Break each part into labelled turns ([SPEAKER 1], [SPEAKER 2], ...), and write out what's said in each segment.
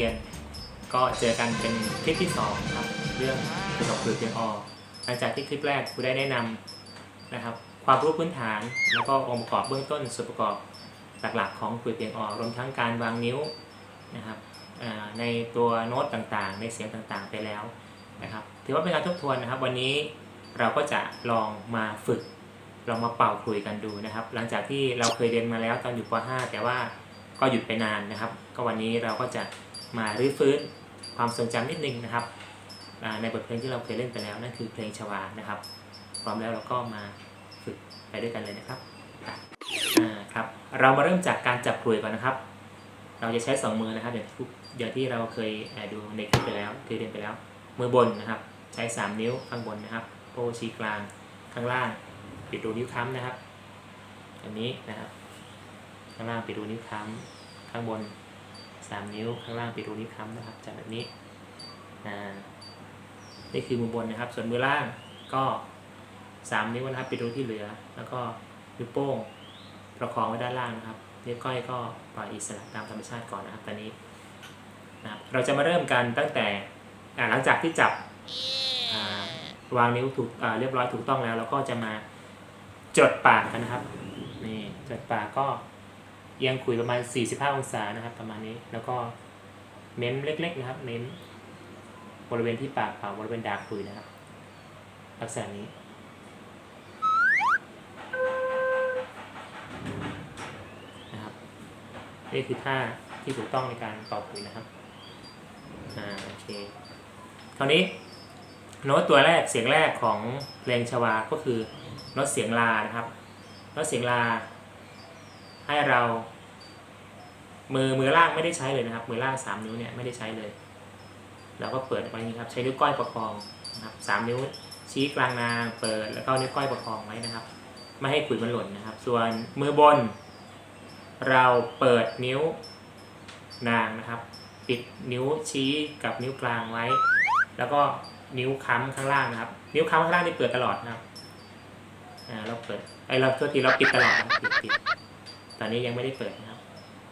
[SPEAKER 1] รียน ก็เจอกันเป็นคลิปที่2ครับเรื่องเกี่ยวกับครูเพียงอหลังจากที่คลิปแรกครูได้แนะนำนะครับ ความรู้พื้นฐานแล้วก็องค์ประกอบเบื้องต้นส่วนประกอบหลักๆ ของครูเพียงอรวมทั้งการวางนิ้วนะครับในตัวโน้ตต่างๆ ในเสียงต่างๆ ไปแล้วนะครับถือว่าเป็นการทบทวนนะครับ วันนี้เราก็จะลองมาฝึกลองมาเป่าคลุยกันดูนะครับ หลังจากที่เราเคยเรียนมาแล้วตอนอยู่ป .5 แต่ว่าก็หยุดไปนานนะครับ ก็วันนี้เราก็จะ มารื้อฟื้นความทรงจำนิดนึงนะครับ ในบทเพลงที่เราเคยเล่นไปแล้วนั่นคือเพลงชวานะครับ พร้อมแล้วเราก็มาฝึกไปด้วยกันเลยนะครับครับ เรามาเริ่มจากการจับกลุยก่อนนะครับ เราจะใช้สองมือนะครับอย่างที่อย่างที่เราเคยดูในคลิปไปแล้วเคยเรียนไปแล้ว มือบนนะครับ ใช้ 3 นิ้วข้างบนนะครับโป้ชี้กลางข้างล่าง ปิดรูนิ้วค้ำนะครับอันนี้นะครับ ข้างล่างปิดรูนิ้วค้ำข้างบน 3 นิ้วข้างล่างปิดรูนิ้วค้ำนะครับจับแบบนี้อ่านี่คือมือบนนะครับ ส่วนมือล่างก็ 3 นิ้วนะครับปิดรูที่เหลือ แล้วก็นิ้วโป้งประคองไว้ด้านล่างนะครับนิ้วก้อยก็ปล่อยอิสระตามธรรมชาติก่อนนะครับตอนนี้นะครับเราจะมาเริ่มกันตั้งแต่หลังจากที่จับวางนิ้วถูกเรียบร้อยถูกต้องแล้วเราก็จะมาจดปากกันนะครับนี่จดปากก็ เอียงคุยประมาณ 45 องศานะครับ ประมาณนี้แล้วก็เม้มเล็ก ๆ นะครับเน้นบริเวณที่ปากเป่าบริเวณดากคุยนะครับ ลักษณะนี้ นะครับ นี่คือท่าที่ถูกต้องในการเป่าคุยนะครับอ่าโอเคคราวนี้โน้ตตัวแรกเสียงแรกของเพลงชวาก็คือโน้ตเสียงลานะครับโน้ตเสียงลา ให้เรามือมือล่างไม่ได้ใช้เลยนะครับ มือล่างสามนิ้วเนี่ยไม่ได้ใช้เลยเราก็เปิดไว้นี้ครับใช้นิ้วก้อยประคองนะครับสามนิ้วชี้กลางนางเปิดแล้วก็นิ้วก้อยประคองไว้นะครับ ไม่ให้ขุยมันหล่นนะครับ ส่วนมือบน เราเปิดนิ้วนางนะครับ ปิดนิ้วชี้กับนิ้วกลางไว้ แล้วก็นิ้วค้ำข้างล่างนะครับ นิ้วค้ำข้างล่างนี่เปิดตลอดนะครับอ่าเราเปิดไอเราตัวทีเราปิดตลอดปิดปิด ตอนนี้ยังไม่ได้เปิดนะครับ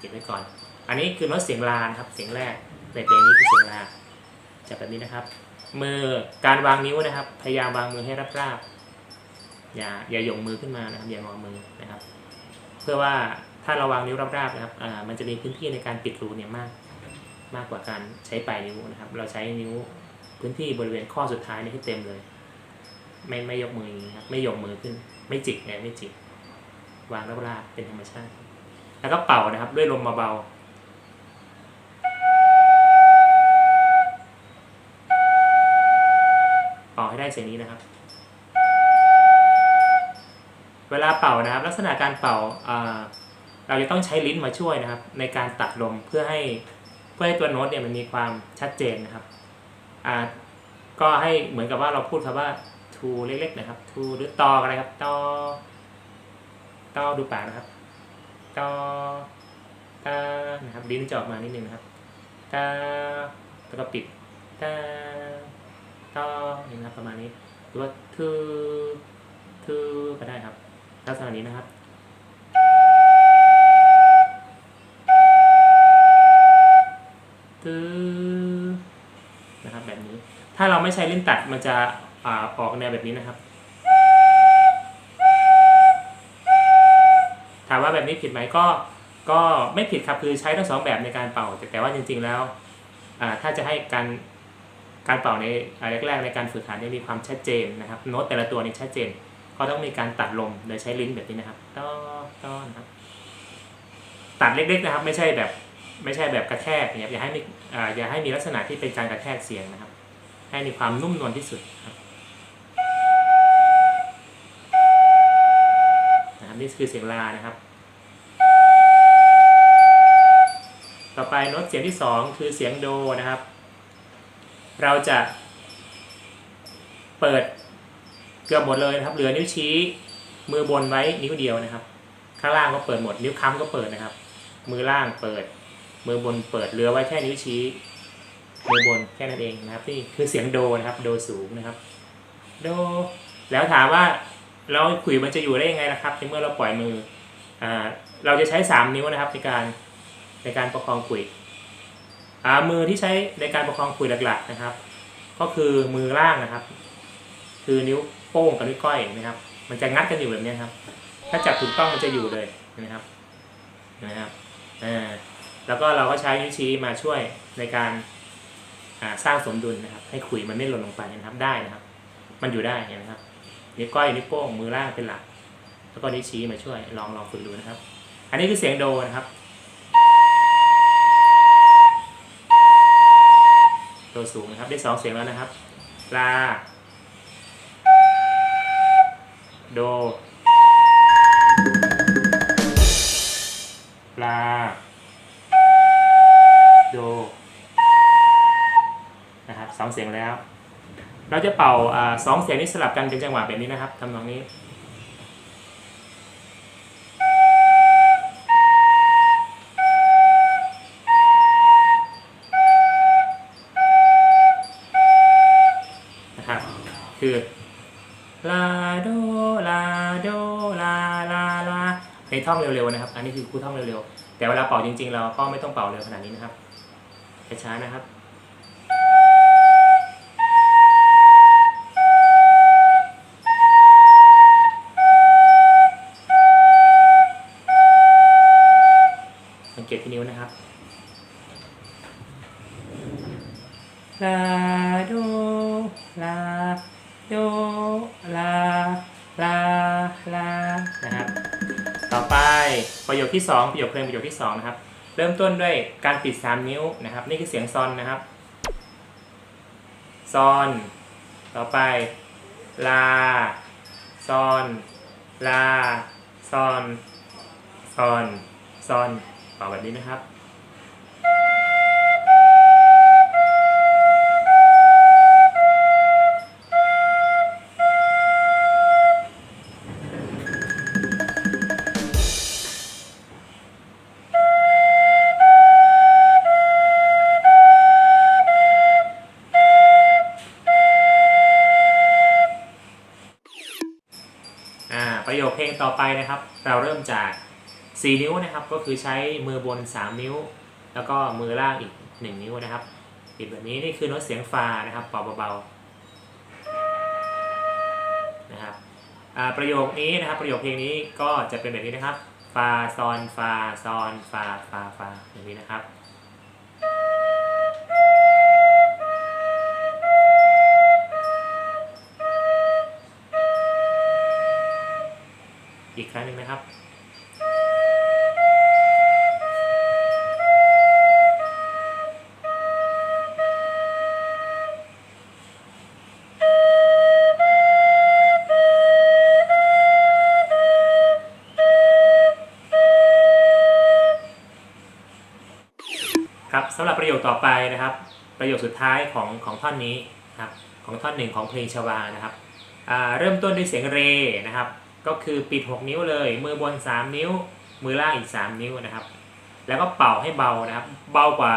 [SPEAKER 1] ปิดไว้ก่อน อันนี้คือโน้ตเสียงลานครับ เสียงแรกในเพลงนี้คือเสียงลาจะแบบนี้นะครับ มือการวางนิ้วนะครับ พยายามวางมือให้ราบๆอย่าอย่าหย่งมือขึ้นมานะครับ อย่างอมือนะครับ เพื่อว่าถ้าเราวางนิ้วราบๆนะครับอ่ามันจะมีพื้นที่ในการปิดรูเนี่ยมากมากกว่าการใช้ปลายนิ้วนะครับ เราใช้นิ้วพื้นที่บริเวณข้อสุดท้ายนี่ให้เต็มเลย ไม่ไม่ยกมืออย่างนี้ครับ ไม่ยกมือขึ้น ไม่จิกไงไม่จิก วางราบเป็นธรรมชาติ แล้วก็เป่านะครับด้วยลมเบาๆเป่าให้ได้เสียงนี้นะครับ เวลาเป่านะครับ ลักษณะการเป่าเราจะต้องใช้ลิ้นมาช่วยนะครับ ในการตัดลมเพื่อให้เพื่อให้ตัวโน้ตเนี่ยมันมีความชัดเจนนะครับก็ให้เหมือนกับว่าเราพูดคำว่า to เล็กๆนะครับ to หรือตออะไรครับตอ ตอดูปากนะครับตอตานะครับลิ้นจะออกมานิดนึงนะครับตาแล้วก็ปิดตาตอนี่นะครับประมาณนี้หรือว่า to to ก็ได้ครับลักษณะนี้นะครับตื้อนะครับแบบนี้ ถ้าเราไม่ใช้ลิ้นตัดมันจะอออกแนวแบบนี้นะครับ ถามว่าแบบนี้ผิดไหมก็ก็ไม่ผิดครับคือใช้ทั้งสองแบบในการเป่า แต่ว่าจริง ๆแล้วถ้าจะให้การการเป่าในแรกๆในการฝึกหัดเนี่ยมีความชัดเจนนะครับโน้ตแต่ละตัวนี่ชัดเจนก็ต้องมีการตัดลมโดยใช้ลิ้นแบบนี้นะครับต้อต้อนะครับตัดเล็กๆนะครับ ไม่ใช่แบบไม่ใช่แบบกระแทกนะครับอย่าให้มีอ่าอย่าให้มีลักษณะที่เป็นการกระแทกเสียงนะครับ ให้มีความนุ่มนวลที่สุดครับ นี่คือเสียงลานะครับ ต่อไปโน้ตเสียงที่สองคือเสียงโดนะครับ เราจะเปิดเกือบหมดเลยนะครับ เหลือนิ้วชี้มือบนไว้นิ้วเดียวนะครับ ข้างล่างก็เปิดหมด นิ้วค้ำก็เปิดนะครับ มือล่างเปิด มือบนเปิดเหลือไว้แค่นิ้วชี้มือบนแค่นั้นเองนะครับนี่คือเสียงโดนะครับ โดสูงนะครับ โด แล้วถามว่า เราขุยมันจะอยู่ได้ยังไงนะครับในเมื่อเราปล่อยมืออ่าเราจะใช้สามนิ้วนะครับในการในการประคองขุยอ่ามือที่ใช้ในการประคองขุยหลักๆนะครับ ก็คือมือล่างนะครับ คือนิ้วโป้งกับนิ้วก้อยนะครับ มันจะงัดกันอยู่แบบนี้ครับ ถ้าจับถูกต้องมันจะอยู่เลยนะครับนะครับอ่าแล้วก็เราก็ใช้นิ้วชี้มาช่วยในการสร้างสมดุลนะครับ ให้ขุยมันไม่หล่นลงไปนะครับได้นะครับ มันอยู่ได้นไหมครับ นิ้วก้อยนิ้วโป้งมือล่างเป็นหลัก แล้วก็นิ้วชี้มาช่วยลองลองฝึกดูนะครับ อันนี้คือเสียงโดนะครับโดสูงนะครับได้สองเสียงแล้วนะครับลาโดลาโดนะครับสองเสียงแล้ว เราจะเป่าอสองเสียงนี้สลับกันเป็นจังหวะแบบนี้นะครับทำนองนี้นะครับคือลาโดลาโดลาลาลาในท่องเร็วๆนะครับ อันนี้คือครูท่องเร็วๆ แต่เวลาเป่าจริงๆ เราก็ไม่ต้องเป่าเร็วขนาดนี้นะครับช้าๆนะครับ ที่นิ้วนะครับลาโดลาโดลาลาลานะครับ ต่อไปประโยคที่ 2 ประโยคเพลงประโยคที่2นะครับ เริ่มต้นด้วยการปิด 3 นิ้วนะครับ นี่คือเสียงซอนนะครับซอน ต่อไป ลาซอน ลาซอนซอนซอน ต่อแบบนี้นะครับอ่าประโยคเพลงต่อไปนะครับ เราเริ่มจาก 4 นิ้วนะครับ ก็คือใช้มือบน 3 นิ้ว แล้วก็มือล่างอีก 1 นิ้วนะครับปิดแบบนี้นี่คือโน้ตเสียงฟานะครับเป่าเบาๆนะครับอ่าประโยคนี้นะครับ ประโยคเพลงนี้ก็จะเป็นแบบนี้นะครับฟาซอนฟาซอนฟาฟาฟาอย่างนี้นะครับอีกครั้งหนึ่งนะครับ คต่อไปนะครับ ประโยคสุดท้ายของของท่อนนี้ครับของท่อนหนึ่งของเพลงชวานะครับเริ่มต้นด้วยเสียงเรนะครับ ก็คือปิด 6 นิ้วเลย มือบน 3 นิ้ว มือล่างอีก 3 นิ้วนะครับ แล้วก็เป่าให้เบานะครับ เบากว่า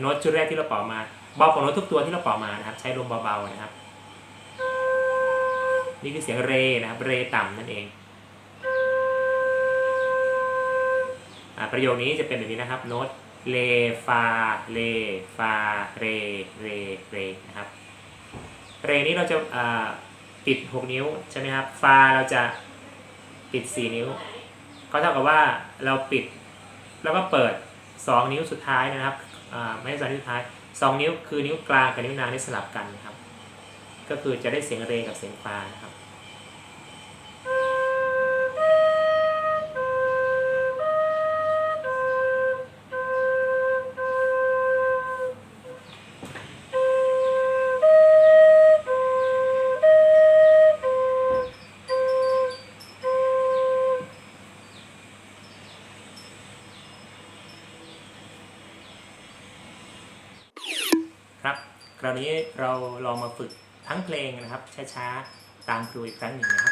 [SPEAKER 1] โน้ตชุดแรกที่เราเป่ามา เบากว่าโน้ตทุกตัวที่เราเป่ามานะครับ ใช้ลมเบาๆนะครับ นี่คือเสียงเรนะครับ เรต่ำนั่นเองอประโยคนี้จะเป็นแบบนี้นะครับโน้ต เลฟาเลฟาเรเรเรนะครับเรนี้เราจะาปิด 6 นิ้วใช่ไหมครับฟาเราจะปิด 4 นิ้ว ก็เท่ากับว่าเราปิดแล้วก็เปิด 2 นิ้วสุดท้ายนะครับไม่ใช่สองนิ้วสุดท้าย 2 นิ้วคือนิ้วกลางกับนิ้วนางที่สลับกันนะครับ ก็คือจะได้เสียงเรกับเสียงฟานะครับ ครับ คราวนี้เราลองมาฝึกทั้งเพลงนะครับช้าๆตามครูอีกครั้งหนึ่งนะครับ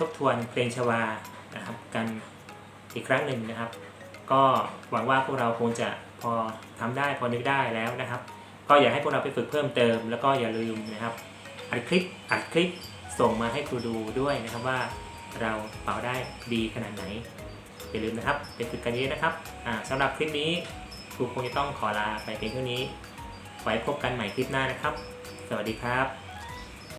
[SPEAKER 1] ทบทวนเพลงชวานะครับกันอีกครั้งหนึ่งนะครับ ก็หวังว่าพวกเราคงจะพอทำได้พอนึกได้แล้วนะครับ ก็อยากให้พวกเราไปฝึกเพิ่มเติม แล้วก็อย่าลืมนะครับอัดคลิปอัดคลิปส่งมาให้ครูดูด้วยนะครับว่าเราเป่าได้ดีขนาดไหนอย่าลืมนะครับไปฝึกกันเยอะนะครับอ่าสำหรับคลิปนี้ครูคงจะต้องขอลาไปเพียงเท่านี้ไว้พบกันใหม่คลิปหน้านะครับ สวัสดีครับ